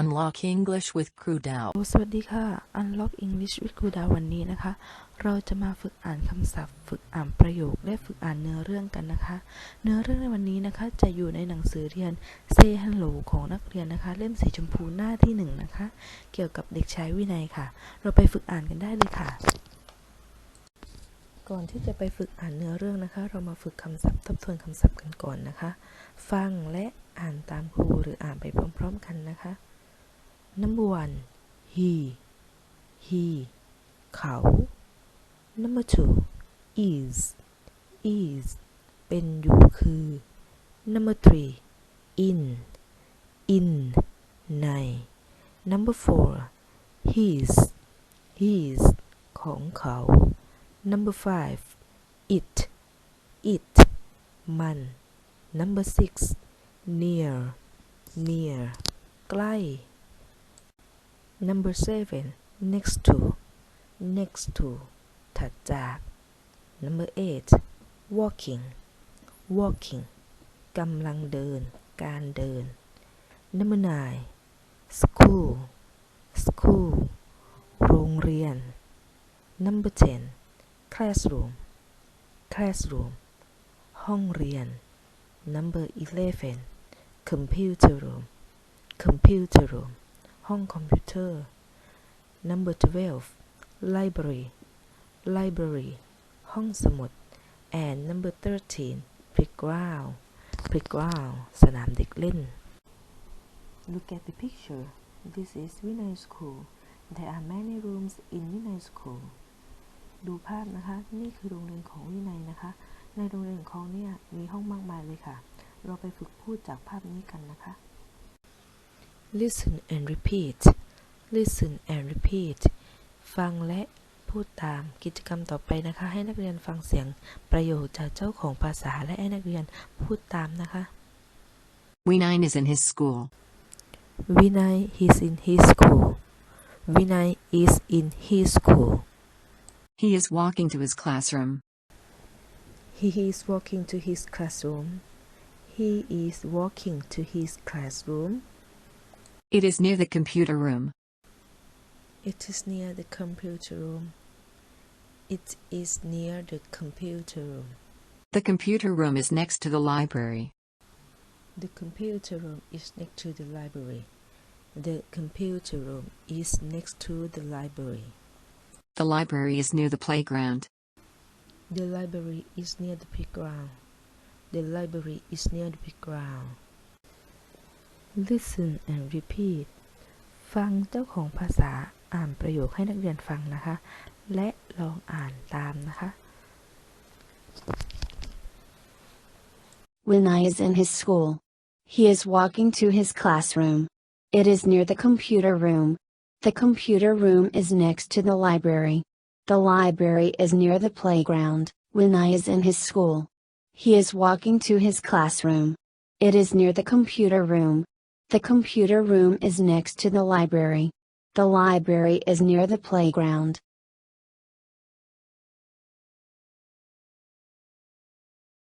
Unlock English with Crew Dow. สวัสดีค่ะ Unlock English with ครูดาววันนี้นะคะ เราจะมาฝึกอ่านคำศัพท์ ฝึกอ่านประโยค และฝึกอ่านเนื้อเรื่องกันนะคะ เนื้อเรื่องในวันนี้นะคะ จะอยู่ในหนังสือเรียน Say Hello ของนักเรียนนะคะ เล่มสีชมพูหน้าที่หนึ่งนะคะ เกี่ยวกับเด็กชายวินัยค่ะ เราไปฝึกอ่านกันได้เลยค่ะ ก่อนที่จะไปฝึกอ่านเนื้อเรื่องนะคะ เรามาฝึกคำศัพท์ทบทวนคำศัพท์กันก่อนนะคะ ฟังและอ่านตามครูหรืออ่านไปพร้อม ๆ กันนะคะ number one he he เขา number two is is เป็นอยู่คือ number three in in ใน number four his his ของเขา number five it it มัน number six near near ใกล้ number seven next to next to ถัดจาก number eight walking walking กำลังเดิน การเดิน number nine school school โรงเรียน number ten classroom classroom ห้องเรียน number eleven computer room computer room ห้องคอมพิวเตอร์ number twelve library library ห้องสมุด and number thirteen playground playground สนามเด็กเล่น look at the picture this is Vinay school there are many rooms in Vinay school ดูภาพนะคะ นี่คือโรงเรียนของวินัยนะคะ ในโรงเรียนของเนี่ยมีห้องมากมายเลยค่ะ เราไปฝึกพูดจากภาพนี้กันนะคะ listen and repeat listen and repeat ฟังและพูดตามกิจกรรมต่อไปนะคะ ให้นักเรียนฟังเสียงประโยคจากเจ้าของภาษาและให้นักเรียนพูดตามนะคะ Winine is in his school. Vinay is in his school Vinay is in his school He is walking to his classroom. He is walking to his classroom He is walking to his classroom It is near the computer room. It is near the computer room It is near the computer room The computer room is next to the library. The computer room is next to the library. The computer room is next to the library. The library is near the playground. The library is near the playground. The library is near the playground Listen and repeat. ฟังเจ้าของภาษาอ่านประโยคให้นักเรียนฟังนะคะ และลองอ่านตามนะคะ When I is in his school. He is walking to his classroom. It is near the computer room. The computer room is next to the library. The library is near the playground. When I is in his school. He is walking to his classroom. It is near the computer room. The computer room is next to the library. The library is near the playground.